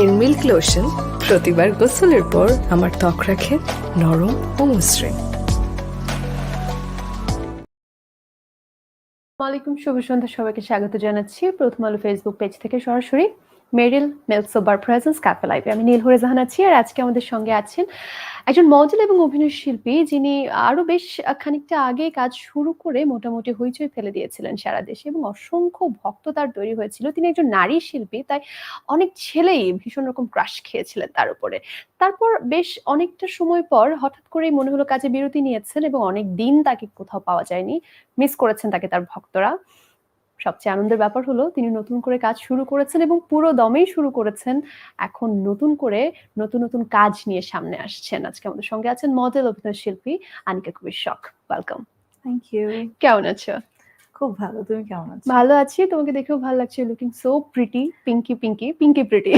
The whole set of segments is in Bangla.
এর মিল্ক লোশন প্রতিবার গোসলের পর আমার ত্বক রাখে নরম ও মসৃণ। আসসালামাইকুম শুভ সন্ধ্যা। সবাইকে স্বাগত জানাচ্ছি। প্রথম আলো ফেসবুক পেজ থেকে সরাসরি। Meril milk Sobar presence cafe লাইভে আমি নীলহরে জাহান আছি আর আজকে আমাদের সঙ্গে আছেন একজন মডেল এবং অভিনয় শিল্পী যিনি আরও বেশ খানিকটা আগে কাজ শুরু করে মোটামুটি হইচই ফেলে দিয়েছিলেন সারা দেশে এবং অসংখ্য ভক্ত তার তৈরি হয়েছিল। তিনি একজন নারী শিল্পী, তাই অনেক ছেলেই ভীষণ রকম ক্রাশ খেয়েছিলেন তার উপরে। তারপর বেশ অনেকটা সময় পর হঠাৎ করেই মনে হলো কাজে বিরতি নিয়েছেন এবং অনেক দিন তাকে কোথাও পাওয়া যায়নি মিস করেছেন তাকে তার ভক্তরা। সবচেয়ে আনন্দের ব্যাপার হলো তিনি নতুন করে কাজ শুরু করেছেন এবং পুরো দমেই শুরু করেছেন। এখন নতুন করে নতুন নতুন কাজ নিয়ে সামনে আসছেন। আজকে আমাদের সঙ্গে আছেন মডেল অভিনয় শিল্পী আনিকা কবির শখ। ওয়েলকাম থ্যাংক ইউ কেমন আছো? খুব ভালো তুমি কেমন আছো? ভালো আছি তোমাকে দেখেও ভালো লাগছে looking so pretty Pinky Pinky Pinky pretty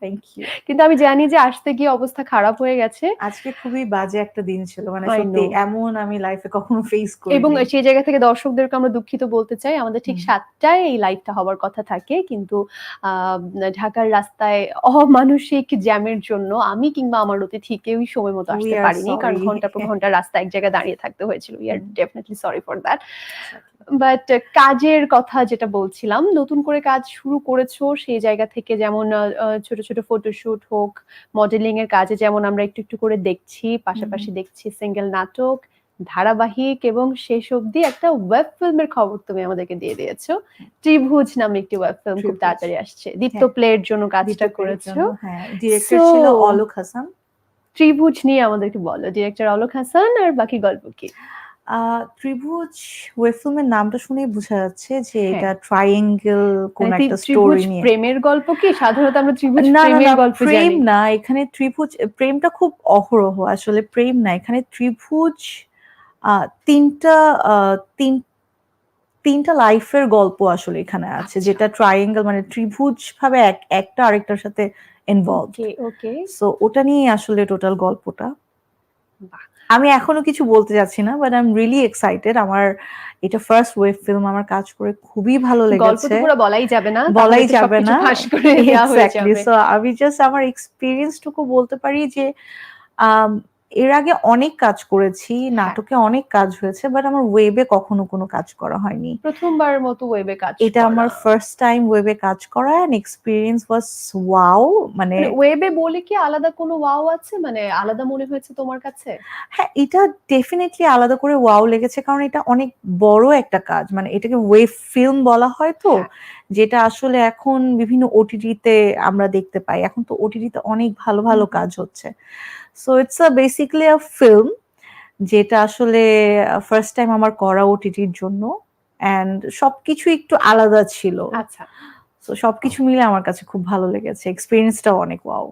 thank you কিন্তু আমি জানি যে আসতে গিয়ে অবস্থা খারাপ হয়ে গেছে। আজকে খুবই বাজে একটা দিন ছিল মানে সত্যি এমন আমি লাইফে কখনো ফেস করি এবং সেই জায়গা থেকে দর্শকদেরকে আমরা দুঃখিত বলতে চাই আমাদের ঠিক। সাতটায় এই লাইভটা হওয়ার কথা থাকে কিন্তু আহ, ঢাকার রাস্তায় অমানসিক জ্যামের জন্য আমি কিংবা আমার অতিথি কেউই সময় মতো আসতে পারিনি কারণ. ঘণ্টা পর ঘণ্টা রাস্তা এক জায়গায় দাঁড়িয়ে থাকতে হয়েছিল। We are definitely sorry for that but কাজের কথা যেটা বলছিলাম নতুন করে কাজ শুরু করেছ সেই জায়গা থেকে যেমন ছোট ছোট ফটোশুট হোক মডেলিং এর কাজে যেমন আমরা একটু একটু করে দেখছি পাশাপাশি দেখছি সিঙ্গেল নাটক ধারাবাহিক এবং শেষ অবধি একটা ওয়েব ফিল্মের খবর তুমি আমাদেরকে দিয়ে দিয়েছ। ত্রিভুজ নামে একটি ওয়েব ফিল্ম খুব তাড়াতাড়ি আসছে। দীপ্ত হ্যাঁ। প্লের জন্য কাজটা করেছ। হ্যাঁ। ডিরেক্টর ছিল অলোক হাসান। ত্রিভুজ নিয়ে আমাদেরকে বলো ডিরেক্টর অলোক হাসান আর বাকি গল্প কি? আহ, ত্রিভুজ ওয়েব ফিল্মের নামটা শুনেই বোঝা যাচ্ছে যে হ্যাঁ। এটা ট্রায়াঙ্গেল কোন মানে একটা স্টোরি নিয়ে প্রেমের গল্প কি সাধারণত আমরা ত্রিভুজ প্রেমের গল্প প্রেম না এখানে ত্রিভুজ প্রেমটা খুব অহরহ আসলে প্রেম না এখানে ত্রিভুজ তিনটা তিন তিনটা লাইফের গল্প আসলে এখানে আছে আচ্ছা। যেটা ট্রায়াঙ্গেল মানে ত্রিভুজ ভাবে এক একটা আরেকটার সাথে ইনভলভ ওকে সো ওটা নিয়ে আসলে টোটাল গল্পটা। আমি এখনও কিছু বলতে যাচ্ছি না but I am really excited আমার এটা ফার্স্ট ওয়েব ফিল্ম আমার কাজ করে খুবই ভালো লেগেছে। পুরো বলাই যাবে না বলাই যাবে না। করে এক্স্যাক্টলি সো আমি জাস্ট আমার এক্সপিরিয়েন্সটুকু বলতে পারি যে আম, এর আগে অনেক কাজ করেছি হ্যাঁ। নাটকে অনেক কাজ হয়েছে বাট আমার ওয়েবে কখনো কোনো কাজ করা হয়নি। প্রথমবারের মতো ওয়েবে কাজ এটা আমার ফার্স্ট টাইম ওয়েবে কাজ করা অ্যান্ড এক্সপিরিয়েন্স ওয়াজ ওয়াও মানে ওয়েবে বলে কি আলাদা কোনো ওয়াও আছে? মানে আলাদা মনে হয়েছে তোমার কাছে? হ্যাঁ এটা ডেফিনেটলি আলাদা করে ওয়াও লেগেছে কারণ এটা অনেক বড় একটা কাজ মানে এটাকে ওয়েব ফিল্ম বলা হয় তো। হ্যাঁ। যেটা আসলে এখন বিভিন্ন ওটিটিতে আমরা দেখতে পাই। এখন তো ওটিটিতে অনেক ভালো ভালো কাজ হচ্ছে। So it's a basically a film যেটা আসলে ফার্স্ট টাইম আমার করা ওটিটির জন্য। অ্যান্ড সবকিছু একটু আলাদা ছিল। আচ্ছা। তো সবকিছু মিলে আমার কাছে খুব ভালো লেগেছে। এক্সপিরিয়েন্সটাও অনেক ওয়াও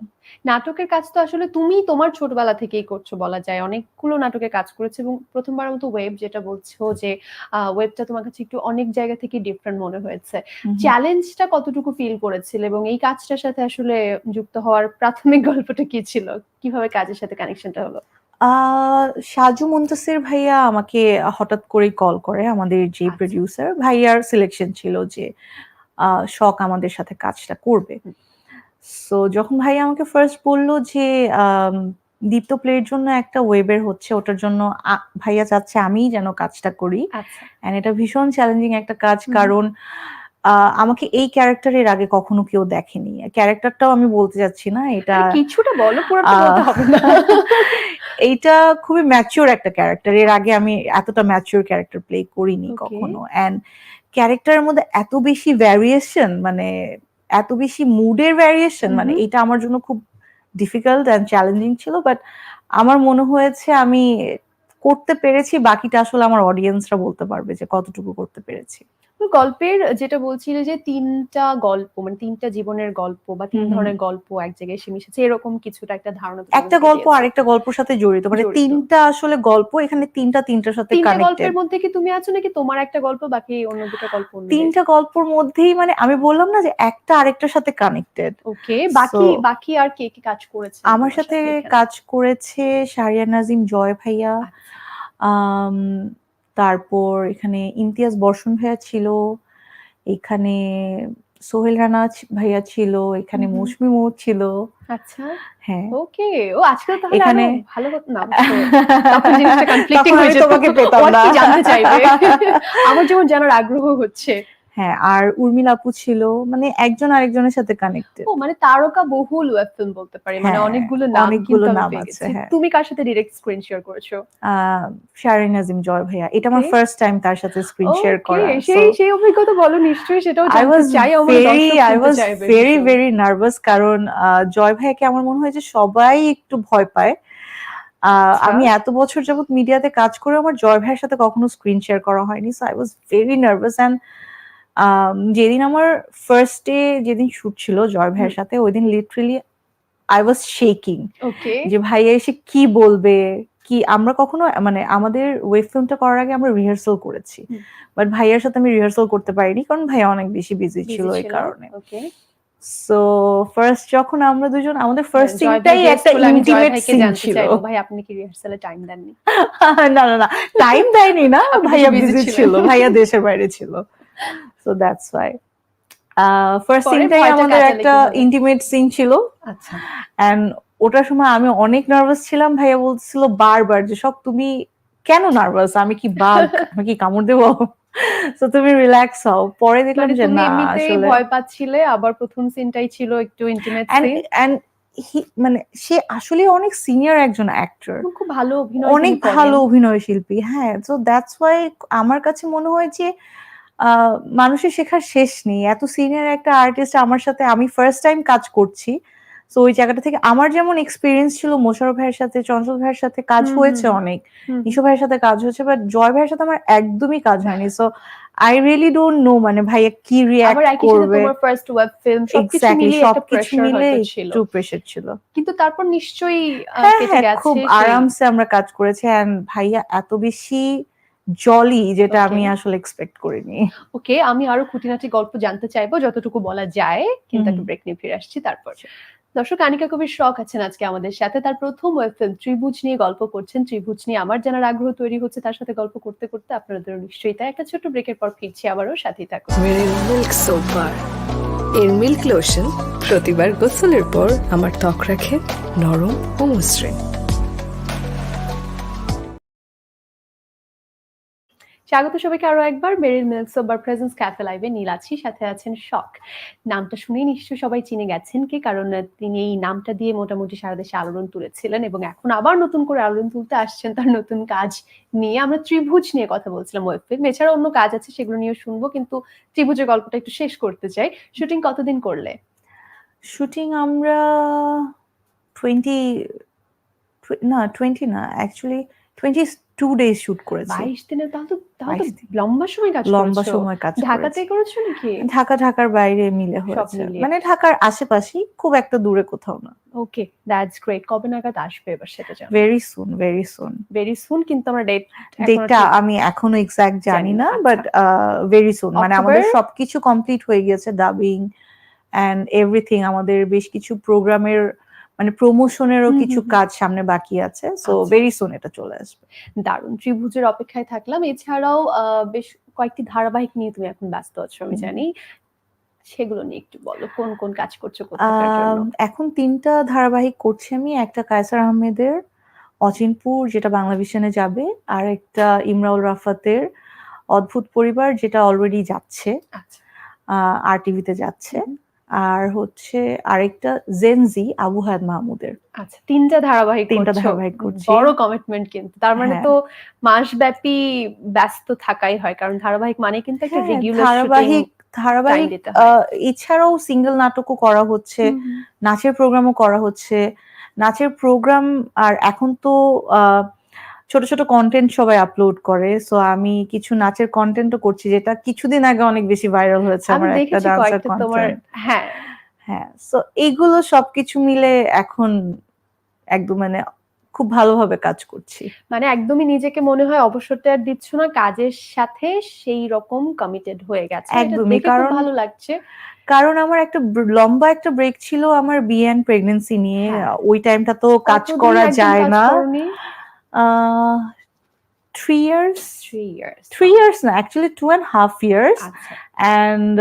নাটকের কাজ তো আসলে তুমি তোমার ছোটবেলা থেকেই করছ বলা যায়। অনেকগুলো নাটকে কাজ করেছ এবং প্রথমবার মতো ওয়েব যেটা বলছো যে ওয়েবটা তোমার কাছে একটু অনেক জায়গা থেকে ডিফারেন্ট মনে হয়েছে। চ্যালেঞ্জটা কতটুকু ফিল করেছিল এবং এই কাজটার সাথে আসলে যুক্ত হওয়ার প্রাথমিক গল্পটা কি ছিল? কীভাবে কাজের সাথে কানেকশনটা হলো? আহ সাজু মুন্তাসির ভাইয়া আমাকে হঠাৎ করেই কল করে আমাদের যে আচ্ছা। প্রডিউসার ভাইয়ার সিলেকশন ছিল যে শখ আমাদের সাথে কাজটা করবে। সো যখন ভাইয়া আমাকে ফার্স্ট বলল যে আম, দীপ্ত প্লের জন্য একটা ওয়েবের হচ্ছে ওটার জন্য ভাইয়া চাচ্ছে আমিই যেন কাজটা করি। আচ্ছা। এন্ড এটা ভীষণ চ্যালেঞ্জিং একটা কাজ কারণ আমাকে এই ক্যারেক্টারের আগে কখনো কেউ দেখেনি। ক্যারেক্টারটাও আমি বলতে যাচ্ছি না এটা কিছুটা বলো এইটা খুবই ম্যাচিওর একটা ক্যারেক্টার এর আগে আমি এতটা ম্যাচিওর ক্যারেক্টার প্লে করিনি কখনো। এন্ড ক্যারেক্টারের মধ্যে এত বেশি ভ্যারিয়েশন মানে এত বেশি মুডের ভ্যারিয়েশন মানে এটা আমার জন্য খুব ডিফিকাল্ট অ্যান্ড চ্যালেঞ্জিং ছিল বাট আমার মনে হয়েছে আমি করতে পেরেছি বাকিটা আসলে আমার অডিয়েন্সরা বলতে পারবে যে কতটুকু করতে পেরেছি। গল্পের যেটা বলছিলে যে তিনটা গল্প মানে তিনটা জীবনের গল্প বা তিন। ধরনের গল্প এক জায়গায় এসে মিশেছে এরকম কিছুটা একটা ধারণা একটা গল্প। আরেকটা গল্পের সাথে জড়িত মানে তিনটা আসলে গল্প এখানে তিনটা তিনটার সাথে তিনটা গল্পের মধ্যে কি তুমি আছো নাকি তোমার একটা গল্প বাকি অন্য দুটো গল্প তিনটা গল্পর মধ্যেই মানে আমি বললাম না যে একটা আরেকটার সাথে কানেক্টেড ওকে বাকি বাকি আর কে কে কাজ করেছে আমার সাথে কাজ করেছে শারিয়া নাজিম জয় ভাইয়া আচ্ছা। তারপর এখানে ইমতিয়াজ বর্ষণ ভাইয়া ছিল এখানে সোহেল রানা ভাইয়া ছিল এখানে মৌসুমি মৌ ছিল। আচ্ছা। হ্যাঁ। ওকে ও আজকে তাহলে এখানে ভালো হতো না তখন জিনিসটা কনফ্লিক্টিং হয়ে যেত। তোমাকে পেতাম না। জানতে চাইবে? আমার যেমন জানার আগ্রহ হচ্ছে। হ্যাঁ আর উর্মিলা আপু ছিল মানে একজন আরেকজনের সাথে কানেক্টেড ও মানে তারকা বহুল ওয়েব ফিল্ম বলতে পারি মানে হ্যাঁ অনেকগুলো নাম অনেকগুলো নাম আছে হ্যাঁ। তুমি কার সাথে ডিরেক্ট স্ক্রিন শেয়ার করেছ? আহ শারিন নাজিম জয় ভাইয়া। এটা আমার ফার্স্ট টাইম তার সাথে স্ক্রিন শেয়ার করা সেই সেই অভিজ্ঞতা বলো নিশ্চয়ই সেটাও চাই আমার I was very very nervous কারণ জয় ভাইয়াকে আমার মনে হয় যে সবাই একটু ভয় পায়। আহ, আচ্ছা। আমি এত বছর যাবত মিডিয়াতে কাজ করে আমার জয় ভাইয়ের সাথে কখনো স্ক্রিন শেয়ার করা হয়নি so I was very nervous and যেদিন আমার ফার্স্ট ডে যেদিন শুট ছিল জয় ভাইয়ের সাথে ওই দিন লিটারেলি আই ওয়াজ শেকিং যে ভাইয়া এসে কি বলবে? কি আমরা কখনো মানে আমাদের ওয়েব ফিল্মটা করার আগে আমরা রিহার্সাল করেছি। বাট ভাইয়ার সাথে আমি রিহার্সাল করতে পারিনি কারণ ভাইয়া অনেক বেশি বিজি ছিল এই কারণে। ওকে সো ফার্স্ট যখন আমরা দুজন আমাদের ফার্স্ট সিনটাই একটা ইন্টিমেট সিন ছিল। ভাই আপনি কি রিহার্সালে টাইম দেননি? না না না। টাইম দেয়নি না ভাইয়া বিজি ছিল ভাইয়া দেশের বাইরে ছিল। সো দ্যাটস ওয়াই ফার্স্ট সিনটাই আমাদের একটা ইন্টিমেট সিন ছিল। আচ্ছা। অ্যান্ড ওটার সময় আমি অনেক নার্ভাস ছিলাম। ভাইয়া বলছিল বারবার যে সব তুমি কেন নার্ভাস আমি কি বাঘ? আমি কি কামড় দেবো? তো তুমি রিল্যাক্স হও। পরে দেখলাম মানে যে তুমি না আসলে ভয় পাচ্ছিলে আবার প্রথম সিনটাই ছিল একটু ইন্টিমেট সিন অ্যান্ড মানে সে আসলে অনেক সিনিয়র একজন অ্যাক্টর খুব ভালো অভিনয় অনেক ভালো অভিনয় শিল্পী হ্যাঁ। তো দ্যাটস ওয়াই আমার কাছে মনে হয় যে মানুষের শেখার শেষ নেই। এত সিনিয়র একটা আর্টিস্ট আমার সাথে আমি ফার্স্ট টাইম কাজ করছি। তো ওই জায়গাটা থেকে আমার যেমন এক্সপিরিয়েন্স ছিল মোশারফ ভাইয়ের সাথে চঞ্চল ভাইয়ের সাথে কাজ হয়েছে অনেক। হুম। ভাইয়ের সাথে কাজ হয়েছে বাট জয় ভাইয়ের সাথে আমার একদমই কাজ হয়নি। So I really don't know মানে ভাইয়া কি সাথে করবে। ফার্স্ট ওয়েব ফিল্ম সবকিছু প্রেসার মিলে ছিল। একটু প্রেশার ছিল। কিন্তু তারপর নিশ্চয়ই হ্যাঁ কেটে হ্যাঁ গেছে খুব আরামসে আমরা কাজ করেছি। এন্ড ভাইয়া এত বেশি জলি যেটা আমি আসলে এক্সপেক্ট করিনি। ওকে আমি আরও খুঁটিনাটি গল্প জানতে চাইব যতটুকু বলা যায়। কিন্তু একটা ব্রেক নিয়ে ফিরে আসছি তারপর। দর্শক আনিকা কবির শখ আছেন আজকে আমাদের সাথে। তার প্রথম ওয়েব ফিল্ম ত্রিভুজ নিয়ে গল্প করছেন। ত্রিভুজ নিয়ে আমার জানার আগ্রহ তৈরি হচ্ছে তার সাথে গল্প করতে করতে। আপনাদের নিশ্চয়ই তাই। একটা ছোট ব্রেকের পর ফিরছি আবারও। সাথেই থাকুন। মিল্ক সোপ বার এর মিল্ক লোশন প্রতিবার গোসলের পর আমার ত্বক রাখে নরম ও মসৃণ। স্বাগত সবাইকে আরও একবার Meril milk Sobar presence cafe লাইভে নীল আছি, সাথে আছেন শখ নামটা শুনেই নিশ্চয়ই সবাই চিনে গেছেন কি, কারণ তিনি এই নামটা দিয়ে মোটামুটি সারা দেশে আলোড়ন তুলেছিলেন এবং এখন আবার নতুন করে আলোড়ন তুলতে আসছেন তার নতুন কাজ নিয়ে। আমরা ত্রিভুজ নিয়ে কথা বলছিলাম ওয়েব ফিল্ম, এছাড়া অন্য কাজ আছে সেগুলো নিয়ে শুনব, কিন্তু ত্রিভুজের গল্পটা একটু শেষ করতে চাই। শুটিং কতদিন করলে? শুটিং আমরা টোয়েন্টি না টোয়েন্টি না actually twenty two days shoot করেছি। বাইশ দিনের তাহলে তো তাহলে তো 22 দিন। লম্বা সময় কাজ লম্বা সময় কাজ ঢাকাতে করেছি। নাকি? ঢাকা ঢাকার বাইরে মিলে হয়েছে। মানে ঢাকার আশেপাশেই খুব একটা দূরে কোথাও না। ওকে দ্যাটস গ্রেট কবে নাগাদ আসবে এবার সেটা জানো? Very soon very soon very soon কিন্তু আমরা ডেট ডেটটা আমি এখনও এক্সাক্ট জানি না, বাট ভেরি সুন মানে আমাদের সবকিছু কমপ্লিট হয়ে গিয়েছে ডাবিং এন্ড এভরিথিং আমাদের বেশ কিছু প্রোগ্রামের মানে প্রমোশনেরও কিছু। কাজ সামনে বাকি আছে সো। ভেরি সুন এটা চলে আসবে। দারুণ ত্রিভুজের অপেক্ষায় থাকলাম। এছাড়াও বেশ কয়েকটি ধারাবাহিক নিয়ে তুমি এখন ব্যস্ত আছো আমি জানি। সেগুলো নিয়ে একটু বলো কোন কোন কাজ করছ এখন তিনটা ধারাবাহিক করছি আমি একটা কায়সার আহমেদের অচিনপুর যেটা বাংলা ভিশনে যাবে আর একটা ইমরাউল রাফাতের অদ্ভুত পরিবার যেটা অলরেডি যাচ্ছে আচ্ছা। আর টিভিতে যাচ্ছে। আর হচ্ছে আরেকটা জেনজি আবু হায়াত মাহমুদের। আচ্ছা তিনটা ধারাবাহিক তিনটা ধারাবাহিক করছি। বড় কমিটমেন্ট কিন্তু। তার মানে হ্যাঁ। তো মাসব্যাপী ব্যস্ত থাকাই হয় কারণ ধারাবাহিক মানে কিন্তু একটা হ্যাঁ, রেগুলার ধারাবাহিক ধারাবাহিক আহ, এছাড়াও সিঙ্গেল নাটকও করা হচ্ছে নাচের প্রোগ্রামও করা হচ্ছে। নাচের প্রোগ্রাম আর এখন তো আহ, ছোট ছোট কন্টেন্ট সবাই আপলোড করে। সো আমি কিছু নাচের কন্টেন্টও করছি যেটা কিছুদিন আগে অনেক বেশি ভাইরাল হয়েছে আমি আমার একটা ডান্সার কন্টেন্ট হ্যাঁ। হ্যাঁ সো এইগুলো সবকিছু মিলে এখন একদম মানে খুব ভালোভাবে কাজ করছি। মানে একদমই নিজেকে মনে হয় অবসরটা আর দিচ্ছ না কাজের সাথে সেই রকম কমিটেড হয়ে গেছে। একদমই, কারণ- ভালো লাগছে। কারণ আমার একটা লম্বা একটা ব্রেক ছিল আমার বিয়ে অ্যান্ড প্রেগনেন্সি নিয়ে। হ্যাঁ। ওই টাইমটা তো কাজ করা যায় না? Three years three years three years না actually two and half years and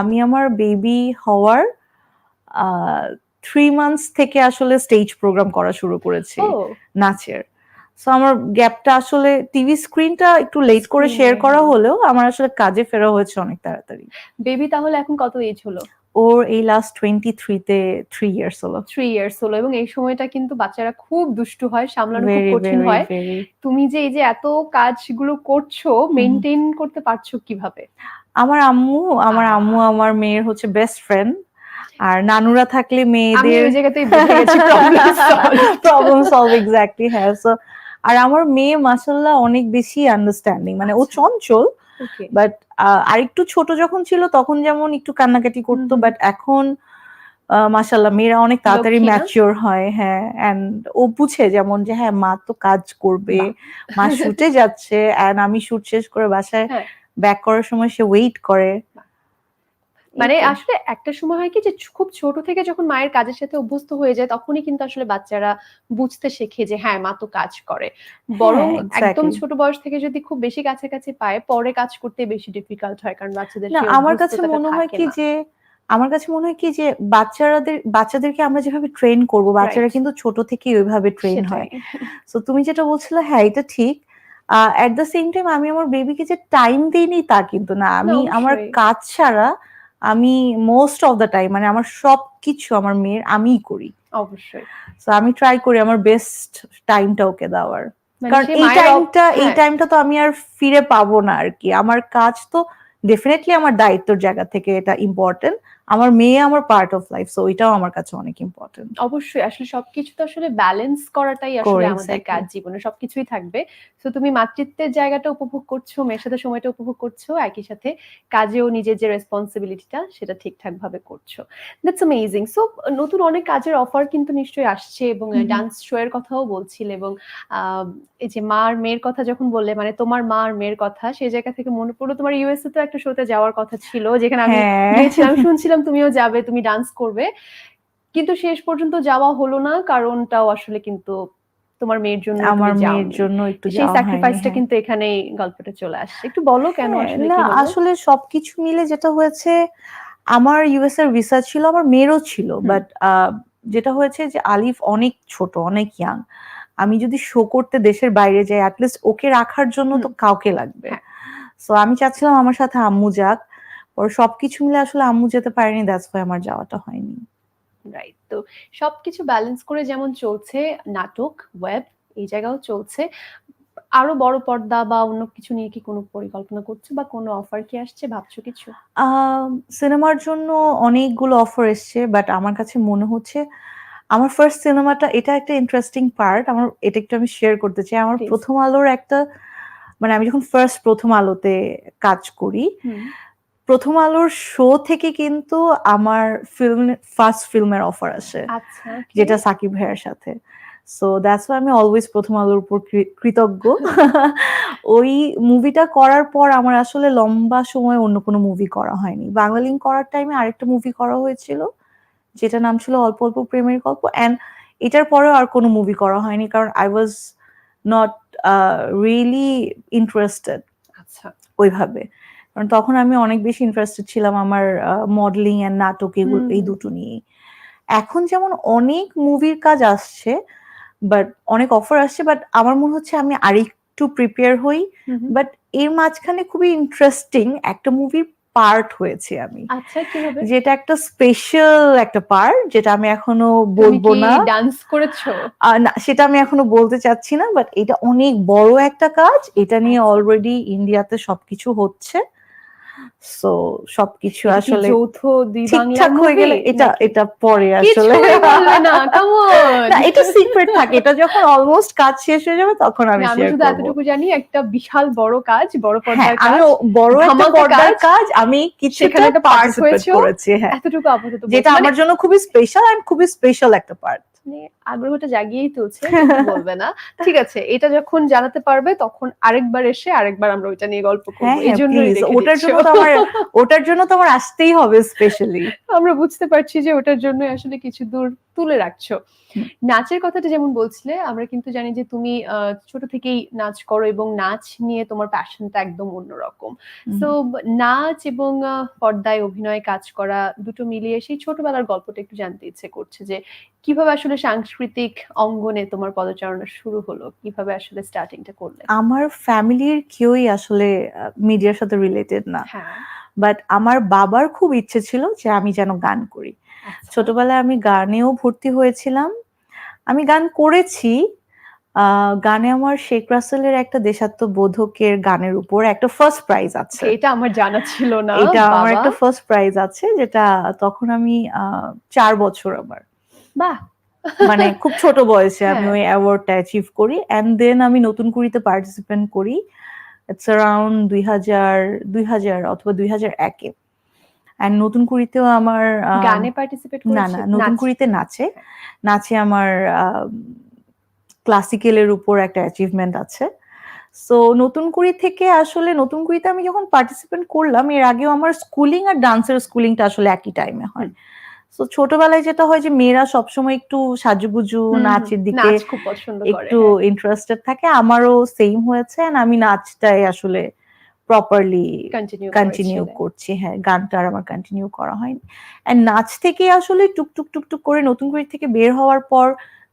আমি আমার বেবি হওয়ার থ্রি মান্থস থেকে আসলে স্টেজ প্রোগ্রাম করা শুরু করেছি নাচের। সো আমার গ্যাপটা আসলে টিভি স্ক্রিনটা একটু লেট করে শেয়ার করা। হলেও আমার আসলে কাজে ফেরা হয়েছে অনেক তাড়াতাড়ি। বেবি তাহলে এখন কত এজ হলো? ওর এই লাস্ট টোয়েন্টি থ্রিতে থ্রি ইয়ার্স হলো। থ্রি ইয়ার্স হলো এবং এই সময়টা কিন্তু বাচ্চারা খুব দুষ্টু হয় সামলানো খুব কঠিন হয়। তুমি যে এই যে এত কাজগুলো করছ মেনটেন করতে পারছ কীভাবে? আমার আম্মু আমার আম্মু আমার মেয়ের হচ্ছে বেস্ট ফ্রেন্ড আর নানুরা থাকলে মেয়েদের। প্রবলেম সলভ এক্স্যাক্টলি হ্যাঁ সো আর আমার মেয়ে মাসাল্লাহ অনেক বেশি আন্ডারস্ট্যান্ডিং মানে ও আচ্ছা। চঞ্চল Okay. বাট আরেকটু ছোট যখন ছিল তখন যেমন একটু কান্নাকাটি করতো বাট এখন মাসাল্লাহ মেয়েরা অনেক তাড়াতাড়ি ম্যাচিওর হয় হ্যাঁ এন্ড ও বুঝে যেমন যে হ্যাঁ মা তো কাজ করবে মা শুটে যাচ্ছে এন্ড আমি শুট শেষ করে বাসায়। ব্যাক করার সময় সে ওয়েট করে। মানে আসলে একটা সময় হয় কি যে খুব ছোট থেকে যখন মায়ের কাজের সাথে অভ্যস্ত হয়ে যায় তখনই কিন্তু আসলে বাচ্চারা বুঝতে শেখে যে হ্যাঁ মা তো কাজ করে। বরং হ্যাঁ, একদম ছোট বয়স থেকে যদি খুব বেশি কাছাকাছি পায় পরে কাজ করতে বেশি ডিফিকাল্ট হয় কারণ বাচ্চাদের আমার কাছে মনে হয় কি যে আমার কাছে মনে হয় কি যে বাচ্চাদের বাচ্চাদেরকে আমরা যেভাবে ট্রেন করব বাচ্চারা কিন্তু ছোট থেকেই ওইভাবে ট্রেন হয়। তো তুমি যেটা বলছিলে হ্যাঁ এটা ঠিক। এট দ্য সেম টাইম আমি আমার বেবিকে যে টাইম দিইনি তা কিন্তু না। আমি আমার কাজ ছাড়া আমি মোস্ট অফ দ্য টাইম মানে আমার সব কিছু আমার মেয়ের আমিই করি। অবশ্যই। তো আমি ট্রাই করি আমার বেস্ট টাইমটা ওকে দেওয়ার। মানে কারণ এই টাইমটা এই হ্যাঁ। টাইমটা তো আমি আর ফিরে পাবো না আর কি। আমার কাজ তো ডেফিনেটলি আমার দায়িত্বর জায়গা থেকে এটা ইম্পর্টেন্ট আমার মেয়ে আমার পার্ট অফ লাইফ সো ওইটাও আমার কাছে অনেক ইম্পর্টেন্ট অবশ্যই আসলে সবকিছু তো আসলে ব্যালেন্স করাটাই আসলে আমাদের কাজ জীবনে সবকিছুই থাকবে। তো তুমি মাতৃত্বের জায়গাটা উপভোগ করছ মেয়ের সাথে সময়টা উপভোগ করছ একই সাথে কাজেও নিজের যে রেসপন্সিবিলিটিটা সেটা ঠিকঠাক ভাবে করছ। দ্যাটস অ্যামেজিং সো নতুন অনেক কাজের অফার কিন্তু নিশ্চয়ই আসছে এবং। ডান্স শো এর কথাও বলছিলে এবং আহ, এই যে মা আর মেয়ের কথা যখন বললে মানে তোমার মা আর মেয়ের কথা সেই জায়গা থেকে মনে পড়ল তোমার ইউএসএ তো একটা শোতে যাওয়ার কথা ছিল যেখানে আমি হ্যাঁ। গিয়েছিলাম শুনছিলাম তুমিও যাবে তুমি ডান্স করবে। কিন্তু শেষ পর্যন্ত যাওয়া হলো না কারণটাও আসলে কিন্তু তোমার মেয়ের জন্য আমার মেয়ের জন্য একটু সেই স্যাক্রিফাইসটা হ্যাঁ। কিন্তু এখানেই গল্পটা চলে আসছে। একটু বলো কেন হ্যাঁ, আসলে না আসলে সবকিছু মিলে যেটা হয়েছে আমার ইউএস এর ভিসা ছিল আমার মেয়েরও ছিল। বাট যেটা হয়েছে যে আলিফ অনেক ছোট অনেক ইয়াং আমি যদি শো করতে দেশের বাইরে যাই অ্যাটলিস্ট ওকে রাখার জন্য তো কাউকে লাগবে। হ্যাঁ। সো আমি চাচ্ছিলাম আমার সাথে আম্মু যাক পরে সবকিছু মিলে আসলে আম্মু যেতে পারেনি দ্যাটস ওয়াই আমার যাওয়াটা হয়নি। রাইট তো সবকিছু ব্যালেন্স করে যেমন চলছে নাটক ওয়েব এই জায়গাও চলছে। আরও বড় পর্দা বা অন্য কিছু নিয়ে কি কোনো পরিকল্পনা করছ বা কোনো অফার কি আসছে ভাবছ কিছু? সিনেমার জন্য অনেকগুলো অফার এসছে বাট আমার কাছে মনে হচ্ছে আমার ফার্স্ট সিনেমাটা এটা একটা ইন্টারেস্টিং পার্ট আমার এটা একটু আমি শেয়ার করতে চাই। আমার প্রথম আলোর একটা মানে আমি যখন ফার্স্ট প্রথম আলোতে কাজ করি প্রথম আলোর শো থেকে কিন্তু আমার ফিল্ম ফার্স্ট ফিল্মের অফার আসে। আচ্ছা যেটা সাকিব ভাইয়ের সাথে। সো দ্যাটস ওয়াই আমি অলওয়েজ প্রথম আলোর উপর কৃতজ্ঞ। ওই মুভিটা করার পর আমার আসলে লম্বা সময় অন্য কোনো মুভি করা হয়নি। বাংলা লিঙ্ক করার টাইমে আরেকটা মুভি করা হয়েছিল যেটা নাম ছিল অল্প অল্প প্রেমের গল্প। অ্যান্ড এটার পরেও আর কোনো মুভি করা হয়নি কারণ I was not really interested আচ্ছা। ওইভাবে। কারণ তখন আমি অনেক বেশি ইন্টারেস্টেড ছিলাম আমার মডেলিং এন্ড নাটক এগুলো এই দুটো নিয়েই। এখন যেমন অনেক মুভির কাজ আসছে বাট অনেক অফার আসছে বাট আমার মনে হচ্ছে আমি আরেকটু প্রিপেয়ার হই। বাট এর মাঝখানে খুবই ইন্টারেস্টিং একটা মুভির পার্ট হয়েছে আমি। আচ্ছা যেটা একটা স্পেশাল একটা পার্ট যেটা আমি এখনও বলব না। ডান্স করেছ? না সেটা আমি এখনও বলতে চাচ্ছি না বাট এটা অনেক বড় একটা কাজ। এটা নিয়ে আচ্ছা। অলরেডি ইন্ডিয়াতে সবকিছু হচ্ছে। সো সবকিছু আসলে যৌথ ঠিকঠাক হয়ে গেলে এটা এটা পরে আসলে। না এটা সিক্রেট থাকে। এটা যখন অলমোস্ট কাজ শেষ হয়ে যাবে তখন আমি আমি শুধু এতটুকু জানি একটা বিশাল বড় কাজ বড় হ্যাঁ পর্দার কাজ আমি বড় একটা পর্দার কাজ। আমি কিছুটা করেছি হ্যাঁ। এতটুকু আপাতত যেটা মানে আমার জন্য খুবই স্পেশাল এন্ড খুবই স্পেশাল একটা পার্ট আগ্রহটা জাগিয়েই তুলছে বলবে না। ঠিক আছে এটা যখন জানাতে পারবে তখন আরেকবার এসে আরেকবার আমরা ওইটা নিয়ে গল্প করব। হ্যাঁ এই হ্যাঁ রেখে ওটার জন্য তো আমার ওটার জন্য তো আমার আসতেই হবে স্পেশালি আমরা বুঝতে পারছি যে ওটার জন্য আসলে কিছু দূর তুলে রাখছো। নাচের কথাটা যেমন বলছিলে আমরা কিন্তু জানি যে তুমি আহ, ছোট থেকেই নাচ করো এবং নাচ নিয়ে তোমার প্যাশনটা একদম অন্যরকম। তো নাচ এবং পর্দায় অভিনয় কাজ করা দুটো মিলিয়ে সেই ছোটবেলার গল্পটা একটু জানতে ইচ্ছে করছে যে কীভাবে আসলে সাংস্কৃতিক অঙ্গনে তোমার পদচারণা শুরু হলো? কীভাবে আসলে স্টার্টিংটা করলে? আমার ফ্যামিলির কেউই আসলে মিডিয়ার সাথে রিলেটেড না। হ্যাঁ। বাট আমার বাবার খুব ইচ্ছে ছিল যে আমি যেন গান করি। আচ্ছা। ছোটবেলায় আমি গানেও ভর্তি হয়েছিলাম। আমি গান করেছি। আহ, গানে আমার শেখ রাসেলের একটা দেশাত্মবোধকের গানের উপর একটা ফার্স্ট প্রাইজ আছে। এটা আমার জানা ছিল না এটা আমার একটা ফার্স্ট প্রাইজ আছে যেটা তখন আমি চার বছর আমার। বাহ! মানে খুব ছোট বয়সে আমি হ্যাঁ। ওই অ্যাওয়ার্ডটা অ্যাচিভ করি অ্যান্ড দেন আমি নতুন কুড়িতে পার্টিসিপেন্ট করি। ইটস অ্যারাউন্ড দুই হাজার দুই হাজার অথবা দুই হাজার একে। অ্যান্ড নতুন কুড়িতেও আমার গানে পার্টিসিপেট না না নতুন কুড়িতে নাচে। নাচে আমার ক্লাসিক্যালের উপর একটা অ্যাচিভমেন্ট আছে। সো নতুন কুড়ি থেকে আসলে নতুন কুড়িতে আমি যখন পার্টিসিপেন্ট করলাম এর আগেও আমার স্কুলিং আর ডান্সের স্কুলিংটা আসলে একই টাইমে হয়। সো ছোটবেলায় যেটা হয় যে মেয়েরা সবসময় একটু সাজুগুজু নাচের দিকে একটু ইন্টারেস্টেড থাকে। আমারও সেম হয়েছে আমি নাচটাই আসলে প্রপারলি কন্টিনিউ করছি হ্যাঁ। গানটা আর আমার কন্টিনিউ করা হয়নি। এন্ড নাচ থেকে আসলে টুকটুক টুকটুক করে নতুন করে থেকে বের হওয়ার পর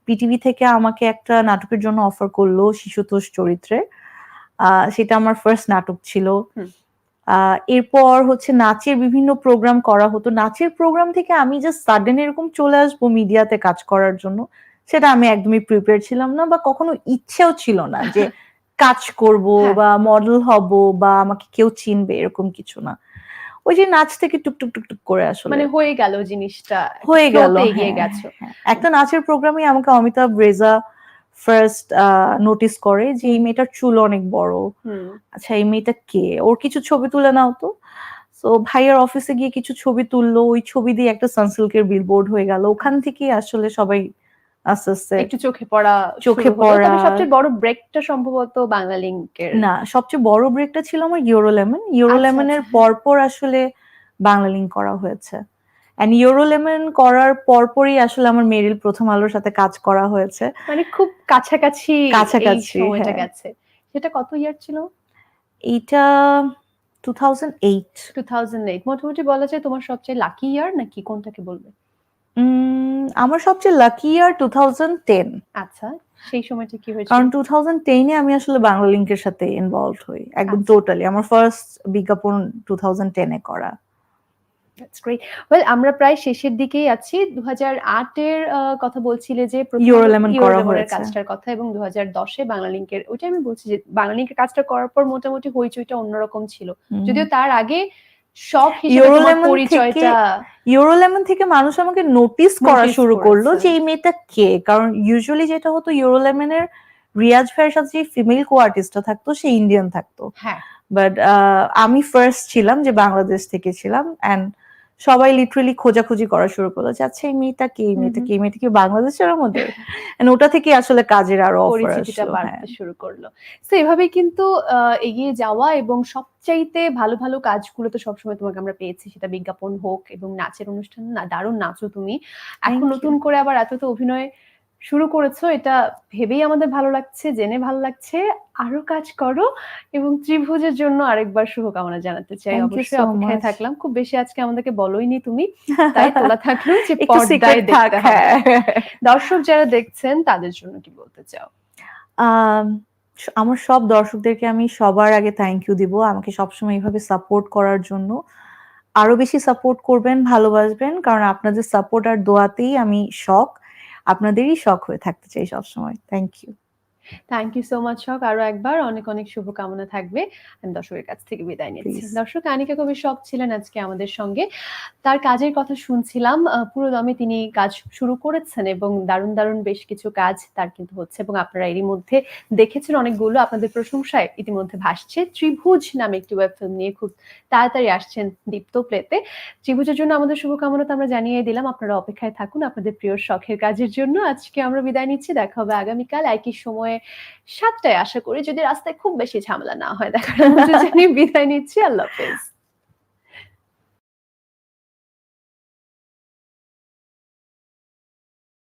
পিটিভি থেকে আমাকে একটা নাটকের জন্য অফার করল শিশুতোষ চরিত্রে। আহ, সেটা আমার ফার্স্ট নাটক ছিল। এরপর হচ্ছে নাচের বিভিন্ন প্রোগ্রাম করা হতো। নাচের প্রোগ্রাম থেকে আমি জাস্ট সাডেন এরকম চলে আসব মিডিয়াতে কাজ করার জন্য। সেটা আমি একদমই প্রিপেয়ার ছিলাম না বা কখনো ইচ্ছেও ছিল না যে কাজ করব হ্যাঁ। বা মডেল হব বা আমাকে কেউ চিনবে এরকম কিছু না। ওই যে নাচ থেকে টুকটুক টুকটুক করে আসলে। মানে হয়ে গেল জিনিসটা। হয়ে গেল হ্যাঁ, গেছো। হ্যাঁ। একটা নাচের প্রোগ্রামে আমাকে অমিতাভ রেজা ফার্স্ট নোটিস করে যে এই মেয়েটার চুল অনেক বড়। আচ্ছা এই মেয়েটা কে? ওর কিছু ছবি তুলে নাও তো। তো ভাইয়ার অফিসে গিয়ে কিছু ছবি তুললো ওই ছবি দিয়ে একটা সানসিল্কের বিলবোর্ড হয়ে গেল। ওখান থেকেই আসলে সবাই আস্তে আস্তে একটু চোখে পড়া চোখে পড়া। সবচেয়ে বড় ব্রেকটা সম্ভবত বাংলা না সবচেয়ে বড় ব্রেকটা ছিল আমার ইউরো লেমন ইউরো আচ্ছা, আচ্ছা। পরপর আসলে বাংলা লিঙ্ক করা হয়েছে। এন্ড ইউরো লেমন করার পরপরই আসলে আমার মেরিল প্রথম আলোর সাথে কাজ করা হয়েছে। মানে খুব কাছাকাছি কাছাকাছি, হ্যাঁ। গেছে। সেটা কত ইয়ার ছিল? এইটা two thousand eight two thousand eight মোটামুটি বলা যায় তোমার সবচেয়ে লাকি ইয়ার নাকি কোনটাকে বলবে? আমার সবচেয়ে lucky year two thousand ten আচ্ছা সেই সময়টা কি হয়েছিল? কারণ টু থাউজেন্ড টেনে আমি আসলে বাংলা লিঙ্কের সাথে ইনভলভ হই একদম আচ্ছা। টোটালি আমার ফার্স্ট বিজ্ঞাপন টু থাউজেন্ড টেনে করা। That's great. Well, আমরা প্রায় শেষের দিকেই আছি। দু হাজার আটের কথা বলছিলে যে Eurolemon করা হয়েছে। কাজটার কথা এবং দু হাজার দশে বাংলা ওইটা আমি বলছি যে বাংলা লিঙ্কের কাজটা করার পর মোটামুটি হইচইটা অন্যরকম ছিল। যদিও তার আগে শখ হিসেবে পরিচয়টা ইউরোলেমন থেকে মানুষ আমাকে নোটিস করা শুরু করল যে এই মেয়েটা কে? কারণ ইউজুয়ালি যেটা হতো ইউরোলেমনের রিয়াজ ভাইয়ের সাথে যে ফিমেল কো আর্টিস্টটা থাকতো সে ইন্ডিয়ান থাকতো। হ্যাঁ। বাট আমি ফার্স্ট ছিলাম যে বাংলাদেশ থেকে ছিলাম। অ্যান্ড সবাই লিটারেলি খোঁজাখুঁজি করা শুরু করল যে আচ্ছা এই মেয়েটা কে? এই মেয়েটা কে? এই মেয়েটা কি বাংলাদেশের মধ্যে? ওটা থেকে আসলে কাজের আরও পরিচিতিটা হ্যাঁ বাড়তে শুরু করল। তো এভাবে কিন্তু আহ, এগিয়ে যাওয়া এবং সবচাইতে ভালো ভালো কাজগুলো তো সবসময় তোমাকে আমরা পেয়েছি। সেটা বিজ্ঞাপন হোক এবং নাচের অনুষ্ঠান না দারুণ নাচো তুমি। এখন নতুন করে আবার এত তো অভিনয় শুরু করেছ এটা ভেবেই আমাদের ভালো লাগছে জেনে ভালো লাগছে। আরও কাজ করো এবং ত্রিভুজের জন্য আরেকবার শুভকামনা জানাতে চাই। অবশ্যই অপেক্ষায় থাকলাম। খুব বেশি আজকে আমাদেরকে বলোইনি তুমি তাই তোলা থাকল যে পর্দায় দেখতে হবে। হ্যাঁ। দর্শক যারা দেখছেন তাদের জন্য কি বলতে চাও? আম, আমার সব দর্শকদেরকে আমি সবার আগে থ্যাংক ইউ দিব। আমাকে সবসময় এইভাবে সাপোর্ট করার জন্য। আরও বেশি সাপোর্ট করবেন ভালোবাসবেন কারণ আপনাদের সাপোর্ট আর দোয়াতেই আমি শখ আপনাদেরই শখ হয়ে থাকতে চাই সবসময়। Thank you thank you so much শখ আরও একবার অনেক অনেক শুভকামনা থাকবে। আমি দর্শকের কাছ থেকে বিদায় নিচ্ছি। দর্শক আনিকা কবি শখ ছিলেন আজকে আমাদের সঙ্গে। তার কাজের কথা শুনছিলাম। পুরো দমে তিনি কাজ শুরু করেছেন এবং দারুণ দারুণ বেশ কিছু কাজ তার কিন্তু হচ্ছে এবং আপনারা এরই মধ্যে দেখেছেন অনেকগুলো। আপনাদের প্রশংসায় ইতিমধ্যে ভাসছে। ত্রিভুজ নামে একটি ওয়েব ফিল্ম নিয়ে খুব তাড়াতাড়ি আসছেন দীপ্ত প্লেতে। ত্রিভুজের জন্য আমাদের শুভকামনা তো আমরা জানিয়ে দিলাম। আপনারা অপেক্ষায় থাকুন আপনাদের প্রিয় শখের কাজের জন্য। আজকে আমরা বিদায় নিচ্ছি। দেখা হবে আগামীকাল। একই সময়ে সাতটায় আশা করি যদি রাস্তায় খুব বেশি ঝামেলা না হয় দেখার বিদায় নিচ্ছি আল্লাহ হাফেজ।